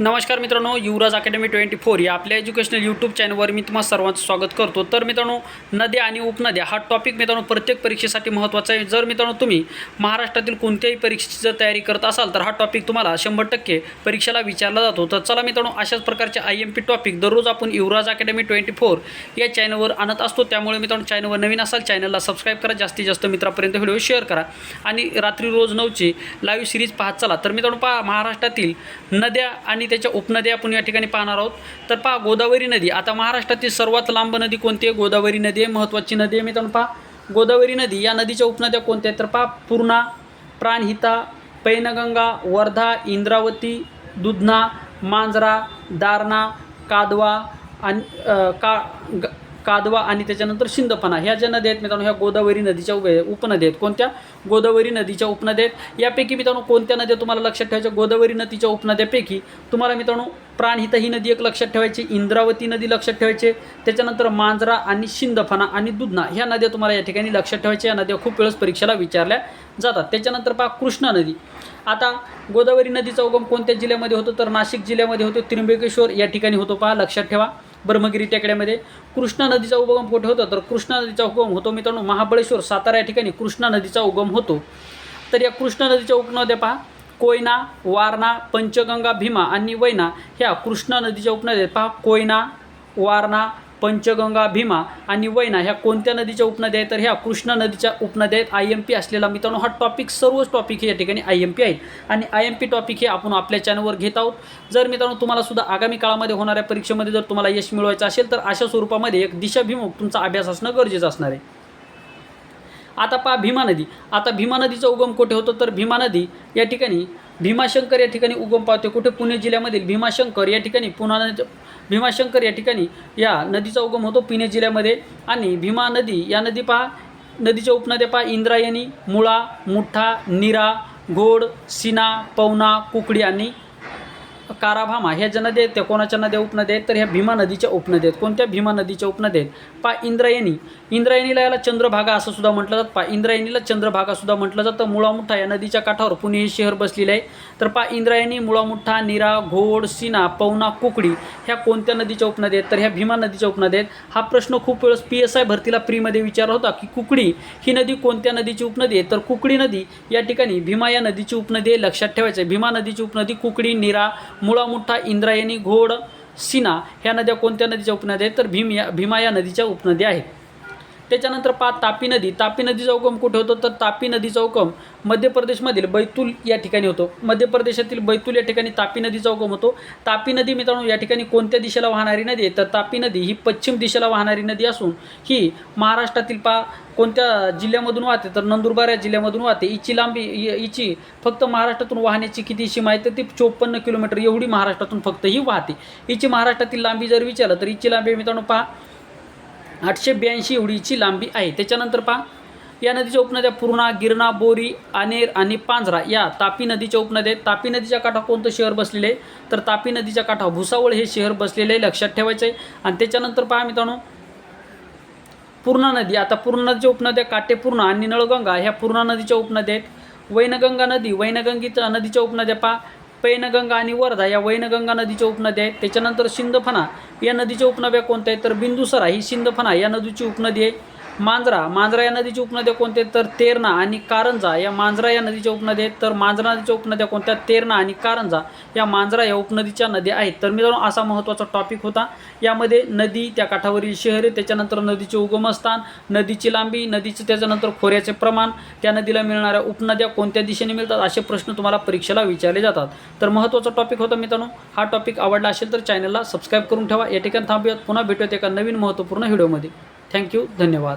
नमस्कार मित्रांनो युवराज academy twenty four या आपल्या एज्युकेशनल यूट्यूब चॅनलवर मी तुम्हाला सर्वांचं स्वागत करतो. तर मित्रांनो नद्या आणि उपनद्या हा टॉपिक मित्रांनो प्रत्येक परीक्षेसाठी महत्त्वाचा आहे. जर मित्रांनो तुम्ही महाराष्ट्रातील कोणत्याही परीक्षेची जर तयारी करत असाल तर हा टॉपिक तुम्हाला शंभर टक्के परीक्षेला विचारला जातो. तर चला मित्रांनो अशाच प्रकारचे आय एम पी टॉपिक दररोज आपण युवराज अकॅडमी ट्वेंटी फोर या चॅनलवर आणत असतो. त्यामुळे मित्रांनो चॅनलवर नवीन असाल चॅनलला सबस्क्राईब करा. जास्तीत जास्त मित्रापर्यंत व्हिडिओ शेअर करा. आणि रात्री रोज नऊची लाईव्ह सिरीज पाहत चला. तर मित्रांनो पहा महाराष्ट्रातील नद्या आणि त्याच्या उपनद्या आपण या ठिकाणी पाहणार आहोत. तर पहा गोदावरी नदी. आता महाराष्ट्रातील सर्वात लांब नदी कोणती आहे? गोदावरी नदी आहे महत्त्वाची नदी आहे. मित्रांनो पहा गोदावरी नदी या नदीच्या उपनद्या कोणत्या आहेत? तर पहा पूर्णा प्राणहिता पैनगंगा वर्धा इंद्रावती दुधना मांजरा दारणा कादवा आणि का ग- कादवा आणि त्याच्यानंतर शिंदपणा ह्या ज्या नद्या आहेत मित्रांनो ह्या गोदावरी नदीच्या उपनद्या आहेत. कोणत्या? गोदावरी नदीच्या उपनद्या आहेत. यापैकी मित्रांनो कोणत्या नद्या तुम्हाला लक्षात ठेवायच्या? गोदावरी नदीच्या उपनद्यापैकी तुम्हाला मित्रांनो प्राणहिता ही नदी एक लक्षात ठेवायची इंद्रावती नदी लक्षात ठेवायची त्याच्यानंतर मांजरा आणि शिंदफणा आणि दुधना ह्या नद्या तुम्हाला या ठिकाणी लक्षात ठेवायच्या. या नद्या खूप वेळेस परीक्षेला विचारल्या जातात. त्याच्यानंतर पहा कृष्णा नदी. आता गोदावरी नदीचा उगम कोणत्या जिल्ह्यामध्ये होतो? तर नाशिक जिल्ह्यामध्ये होतो त्र्यंबकेश्वर या ठिकाणी होतो पहा लक्षात ठेवा. ब्रह्मगिरी टेकड्यामध्ये कृष्णा नदीचा उगम कुठे होतो. तर कृष्णा नदीचा उगम होतो मित्रांनो महाबळेश्वर सातारा या ठिकाणी कृष्णा नदीचा उगम होतो. तर या कृष्णा नदीच्या उपनद्या पहा. कोयना वारणा पंचगंगा भीमा आणि वैना ह्या कृष्णा नदीच्या उपनद्या पहा कोयना वारणा पंचगंगा भीमा आणि वैना ह्या कोणत्या नदीच्या उपनद्या आहेत? तर ह्या कृष्णा नदीच्या उपनद्या आहेत. आय एम पी असलेला मित्रांनो हा टॉपिक सर्वच टॉपिक हे या ठिकाणी आय एम पी आहेत. आणि आय एम पी टॉपिक हे आपण आपल्या चॅनलवर घेत आहोत. जर मित्रांनो तुम्हाला सुद्धा आगामी काळामध्ये होणाऱ्या परीक्षेमध्ये जर तुम्हाला यश मिळवायचं असेल तर अशा स्वरूपामध्ये एक दिशाभिमुख तुमचा अभ्यास असणं गरजेचं असणार आहे. आता पहा भीमा नदी. आता भीमा नदीचा उगम कुठे होतो? तर भीमा नदी या ठिकाणी भीमाशंकर या ठिकाणी उगम पावते कुठे? पुणे जिल्ह्यामधील भीमाशंकर या ठिकाणी पुन्हा नदी भीमाशंकर या ठिकाणी या नदीचा उगम होतो पुणे जिल्ह्यामध्ये. आणि भीमा नदी या नदी पहा नदीच्या उपनद्या पहा इंद्रायणी मुळा मुठा निरा घोड सिना पवना कुकडी आणि काराभामा ह्या ज्या नद्या आहेत त्या कोणाच्या नद्या उपनद्या आहेत? तर ह्या भीमा नदीच्या उपनद्या आहेत. कोणत्या भीमा नदीच्या उपनद्या आहेत? पा इंद्रायणी. इंद्रायणीला याला चंद्रभागा असं सुद्धा म्हटलं जातं. पा इंद्रायणीला चंद्रभागा सुद्धा म्हटलं जातं. मुळामुठा या नदीच्या काठावर पुणे हे शहर बसलेले आहे. तर पा इंद्रायणी मुळामुठा निरा घोड सिना पवना कुकडी ह्या कोणत्या नदीच्या उपनद्या आहेत? तर ह्या भीमा नदीच्या उपनद्या आहेत. हा प्रश्न खूप वेळेस पी एस आय भरतीला प्रीमध्ये विचारला होता की कुकडी ही नदी कोणत्या नदीची उपनदी आहे? तर कुकडी नदी या ठिकाणी भीमा या नदीची उपनदी आहे लक्षात ठेवायचं आहे. भीमा नदीची उपनदी कुकडी निरा मुळामुठा इंद्रायणी घोड सिना ह्या नद्या कोणत्या नदीच्या उपनद्या आहेत? तर भीम या भीमा या नदीच्या उपनद्या आहेत. त्याच्यानंतर पा तापी नदी. तापी नदीचा उगम कुठे होतो? तर तापी नदीचा उगम मध्य प्रदेशमधील बैतूल या ठिकाणी होतो. मध्य प्रदेशातील बैतूल या ठिकाणी तापी नदीचा उगम होतो. तापी नदी मित्रांनो या ठिकाणी कोणत्या दिशेला वाहणारी नदी आहे? तर तापी नदी ही पश्चिम दिशेला वाहणारी नदी असून ही महाराष्ट्रातील पा कोणत्या जिल्ह्यामधून वाहते? तर नंदुरबार या जिल्ह्यामधून वाहते. हिची लांबी इची हिची फक्त महाराष्ट्रातून वाहण्याची किती सीमा आहे? तर ती चोपन्न किलोमीटर एवढी महाराष्ट्रातून फक्त ही वाहते. हिची महाराष्ट्रातील लांबी जर विचारलं तर हिची लांबी मित्रांनो पहा. आठशे ब्याऐंशी एवढीची लांबी आहे. त्याच्यानंतर पहा. या नदीच्या उपनद्या पूर्णा गिरणा बोरी आनेर आणि पांझरा या तापी नदीच्या उपनद्या आहेत. तापी नदीच्या काठावर कोणतं शहर बसलेलं आहे? तर तापी नदीच्या काठावर भुसावळ हे शहर बसलेलं आहे लक्षात ठेवायचं आहे. आणि त्याच्यानंतर पहा मित्रांनो. पूर्णा नदी. आता पूर्णा नदीच्या उपनद्या काटेपूर्णा आणि नळगंगा ह्या पूर्णा नदीच्या उपनद्या आहेत. वैनगंगा नदी वैनगंगीच्या नदीच्या उपनद्या पहा. पैनगंगा आणि वर्धा या वैनगंगा नदीच्या उपनद्या आहेत. त्याच्यानंतर सिंदफणा या नदीच्या उपनद्या कोणत्या आहेत? तर बिंदुसरा ही सिंदफणा या नदीची उपनदी आहे. मांजरा मांजरा या नदीची उपनद्या कोणत्या? तर तेरणा आणि कारंजा. या मांजरा या नदीच्या उपनद्या आहेत तर मांजरा नदीच्या उपनद्या कोणत्या? तेरणा आणि कारंजा या मांजरा या उपनदीच्या नद्या आहेत. तर मित्रांनो असा महत्त्वाचा टॉपिक होता. यामध्ये नदी त्या काठावरील शहरे त्याच्यानंतर नदीचे उगमस्थान नदीची लांबी नदीचे त्याच्यानंतर खोऱ्याचे प्रमाण त्या नदीला मिळणाऱ्या उपनद्या कोणत्या दिशेने मिळतात असे प्रश्न तुम्हाला परीक्षेला विचारले जातात. तर महत्त्वाचा टॉपिक होता मित्रांनो. हा टॉपिक आवडला असेल तर चॅनलला सबस्क्राईब करून ठेवा. या ठिकाणी थांबूयात. पुन्हा भेटूयात एका नवीन महत्त्वपूर्ण व्हिडिओमध्ये थँक्यू धन्यवाद.